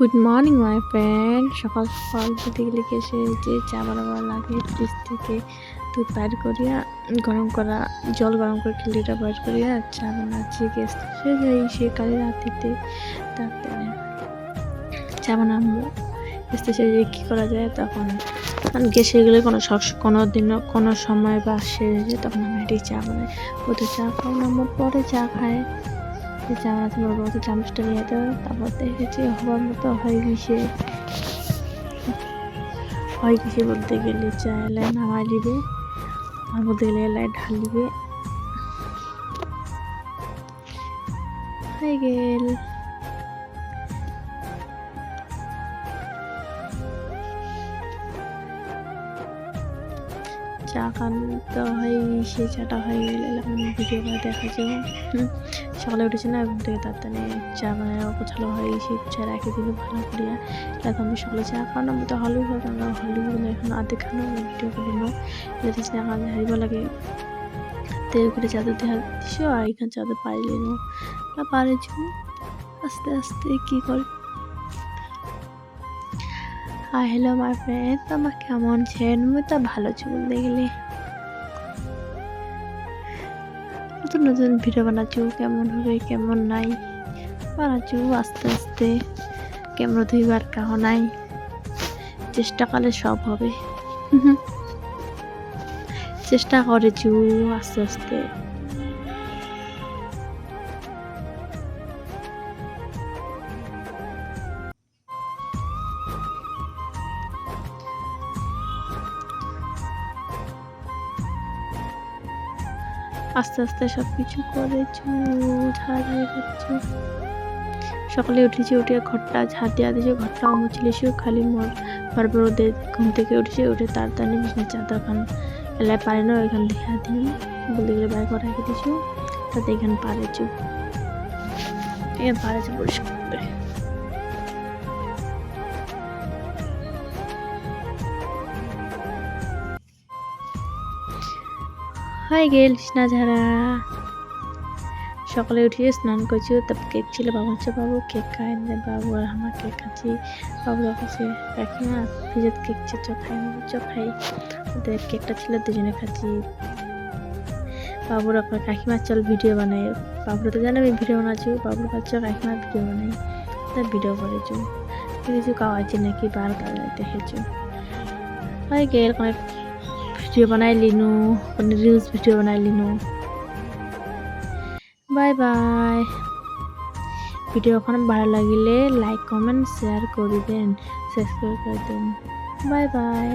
Good morning my friend সকাল সকাল ঘুরতে গেলে এসে যে চা বানাবার লাগে ফ্রিজ থেকে দুধ বাইর করিয়া, গরম করা, জল গরম করে কিলিটা বাইর করিয়া চা বানাচ্ছি। গ্যাস সে যাই সে কালি রাত্রিতে। তারপরে চা বানাবো। গ্যাস সে যে কী করা যায়? তখন গ্যাসে গেলে কোনো কোনো দিনও, কোনো সময় বা সে তখন আমি এটি চা বানাই। ও তো চা খাওয়ানোর পরে চা খায়। যে আছে বলব তো চামচটা নিয়ে তো তারপর দেখেছি হওয়ার মতো হয়ে গেছে হয়ে গেছে বলতে গেলে? চা এলাই নামাই দিবে আর বলতে গেলে এলাই ঢালিবে হয়ে গেল। চা তো হয় সে চাটা হয়ে গেলে এখন ভিডিও করে দেখা হুম, সকালে উঠেছে না ঘুম থেকে তাড়াতাড়ি চা বানায় গোছালো হয়ে গেছে চা রাখি দিল ভালো করিয়া এখন আমি সকালে চা খাওয়ানো মতো হলু হোক আমরা হলু এখন আধে খানো ভিডিও করে নো লেডিস না খাওয়া হারিব লাগে তেল করে চাদর দেখা দিছো আর এখানে চাদর পাইলে নো পারেছি আস্তে আস্তে কী করে। হাই হ্যালো মাই ফ্রেন্ড আমার কেমন ছেন মুই তো ভালো আছি বলতে গেলে। নতুন নতুন ভিডিও বানাচ্ছি। কেমন হবে, কেমন নাই? বানাচ্ছি আস্তে আস্তে। কেমন ধুইবার কাহ নাই? চেষ্টা করলে সব হবে। চেষ্টা করেছি, আস্তে আস্তে। আস্তে আস্তে সব কিছু করেছি ঝাড় সকালে উঠেছি, উঠে ঘরটা ঝাড় দেওয়া দিয়েছি, ঘরটা মুছলিছি খালি মোর তারপর ওদের ঘুম থেকে উঠেছি, উঠে তাড়াতাড়ি বিছনা চাদর খান এলাই পারে না, ওইখান দেখা দিই বলে গেলে বাইর করে রেখে দিয়েছি তাতে এখানে পারেছি এখানে পারেছি পরিষ্কার করে। হয়ে গেল ঝাড়া সকালে উঠিয়ে স্নান করছি, তারপর কেক ছিল, বাবা হচ্ছে বাবু কেক না, বাবু আর আমার কেক খাচ্ছি বাবুর কাছে রাখি না ফ্রিজের কেক ছিল চ খাই চ খাই। ওদের কেকটা ছিল, দুজনে খাচ্ছি। বাবুর আপনার কাকিমার চল ভিডিও বানাই। বাবুরা তো জানে আমি ভিডিও বানাচ্ছি, বাবুর কাছে কাকিমার ভিডিও বানাই। তার ভিডিও করেছি। কিছু কাওয়াইছি নাকি, বার কালার দেখেছি। হয়ে গেল অনেক লিনু কোনো রিলস ভিডিও বানাই লিনু বাই বাই ভিডিওখন ভালো লাগিলে লাইক কমেন্ট শেয়ার করিবেন সাবস্ক্রাইব করে দেন বাই বাই